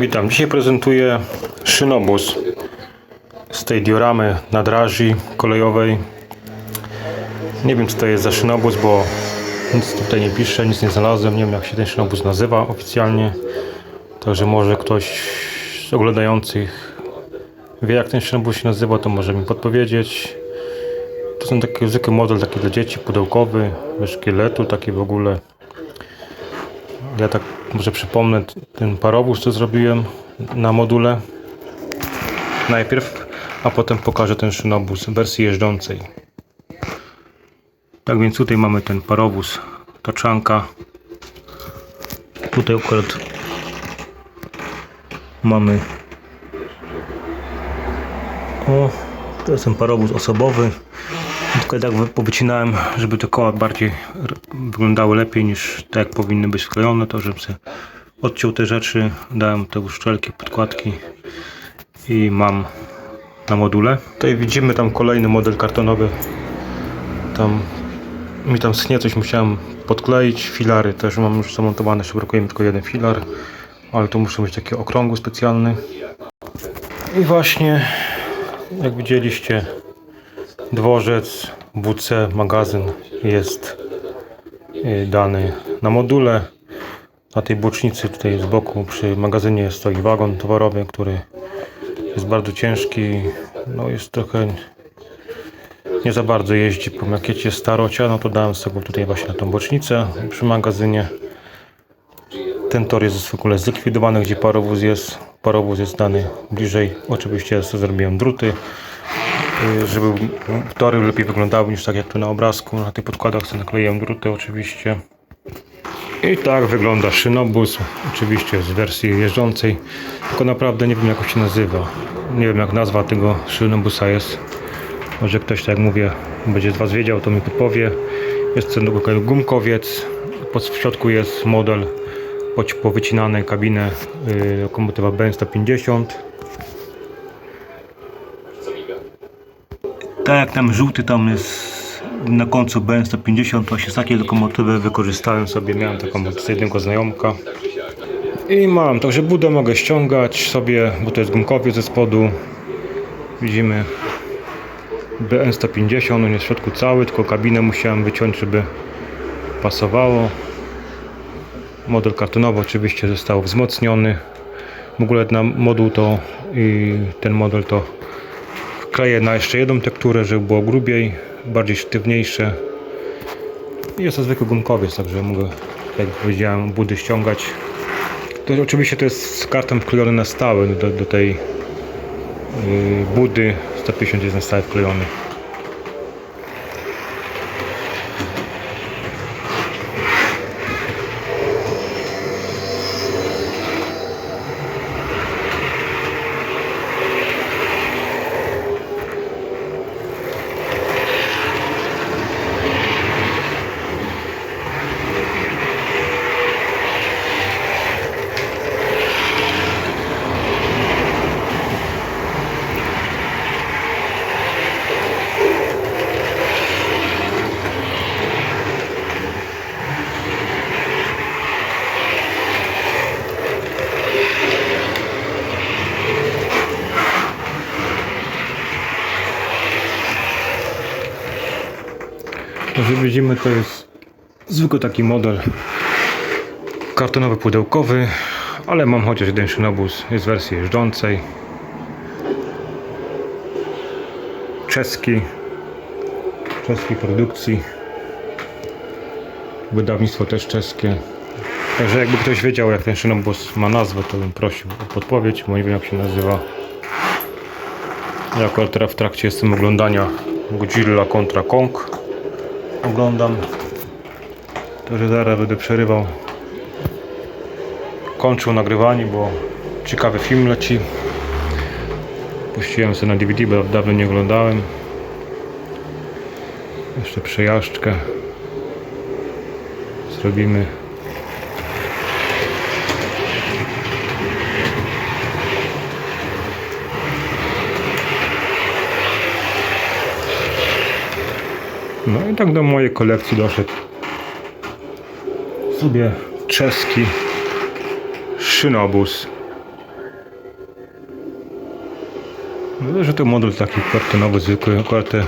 Witam. Dzisiaj prezentuję szynobus z tej dioramy na draży kolejowej. Nie wiem co to jest za szynobus, bo nic tutaj nie pisze, nic nie znalazłem. Nie wiem jak się ten szynobus nazywa oficjalnie. Także może ktoś z oglądających wie jak ten szynobus się nazywa, to może mi podpowiedzieć. To są taki zwykły model taki dla dzieci, pudełkowy, bez szkieletu, taki w ogóle. Ja tak może przypomnę ten parowóz, co zrobiłem na module najpierw, a potem pokażę ten szynobus w wersji jeżdżącej. Tak więc tutaj mamy ten parowóz, taczanka. Tutaj akurat mamy o, to jest ten parowóz osobowy. Tylko tak wy- powycinałem, żeby te koła bardziej wyglądały lepiej niż tak jak powinny być wklejone, to żebym sobie odciął te rzeczy, dałem te uszczelki, podkładki i mam na module. Tutaj widzimy tam kolejny model kartonowy. Tam mi tam schnie coś musiałem podkleić, filary też mam już zamontowane, jeszcze brakuje mi tylko jeden filar, ale to muszę być taki okrągły specjalny. I właśnie jak widzieliście dworzec, WC, magazyn jest y, dany na module. Na tej bocznicy tutaj z boku przy magazynie stoi wagon towarowy, który jest bardzo ciężki. No jest trochę nie za bardzo jeździ po makiecie starocia, no to dałem tego tutaj właśnie na tą bocznicę przy magazynie. Ten tor jest w ogóle zlikwidowany, gdzie parowóz jest. Parowóz jest dany bliżej. Oczywiście ja sobie zrobiłem druty, żeby tory lepiej wyglądały niż tak jak tu na obrazku. Na tych podkładach sobie nakleiłem druty oczywiście. I tak wygląda szynobus, oczywiście z wersji jeżdżącej, tylko naprawdę nie wiem jak się nazywa. Nie wiem jak nazwa tego szynobusa jest. Może ktoś, tak jak mówię, będzie z Was wiedział, to mi podpowie. Jest ten gumkowiec, w środku jest model powycinane kabinę yy, lokomotywa B150. Tak jak tam żółty tam jest na końcu B150, właśnie z takiej lokomotywy wykorzystałem sobie, miałem taką od jednego znajomka. I mam, także budę mogę ściągać sobie, bo to jest gumkowiec ze spodu. Widzimy BN150, on jest w środku cały, tylko kabinę musiałem wyciąć, żeby pasowało. Model kartonowy oczywiście został wzmocniony. W ogóle na moduł to i ten model to kleję na jeszcze jedną tekturę, żeby było grubiej, bardziej sztywniejsze. I jest to zwykły gumkowiec, także mogę, tak jak powiedziałem, budy ściągać. To oczywiście to jest z karton wklejony na stałe do, do tej yy, budy 150 jest na stałe wklejony. Jak widzimy to jest zwykły taki model kartonowy pudełkowy, ale mam chociaż jeden szynobus, jest w wersji jeżdżącej. Czeski, czeskiej produkcji. Wydawnictwo też czeskie. Także jakby ktoś wiedział jak ten szynobus ma nazwę, to bym prosił o podpowiedź, bo nie wiem jak się nazywa. Ja akurat teraz w trakcie jestem oglądania Godzilla kontra Kong oglądam. Także zaraz będę przerywał. Kończył nagrywanie, bo ciekawy film leci. Puściłem sobie na DVD, bo dawno nie oglądałem. Jeszcze przejażdżkę zrobimy. No i tak do mojej kolekcji doszedł sobie czeski szynobus No, że to model taki kartonowy, zwykły, akurat te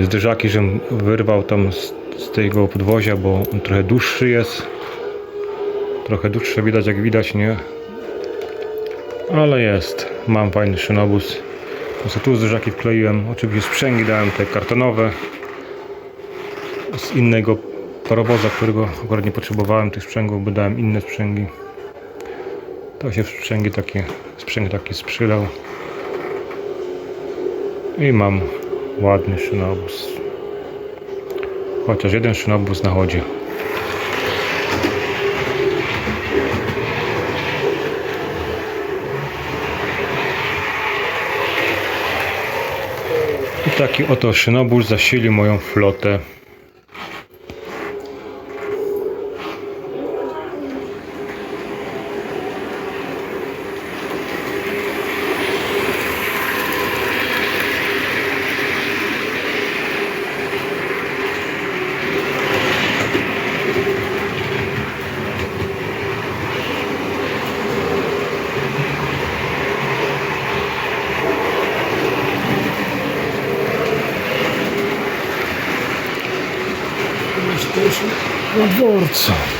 y, zderzaki, żem wyrwał tam z, z tego podwozia, bo on trochę dłuższy jest. Trochę dłuższe widać, jak widać, nie? Ale jest. Mam fajny szynobus. No co tu zderzaki wkleiłem. Oczywiście sprzęgi dałem te kartonowe. Z innego parowoza, którego akurat nie potrzebowałem tych sprzęgów, bo dałem inne sprzęgi. To się w sprzęgi takie, sprzęg taki sprzydał. I mam ładny szynobus. Chociaż jeden szynobus na chodzie. I taki oto szynobus zasili moją flotę. Dworcu.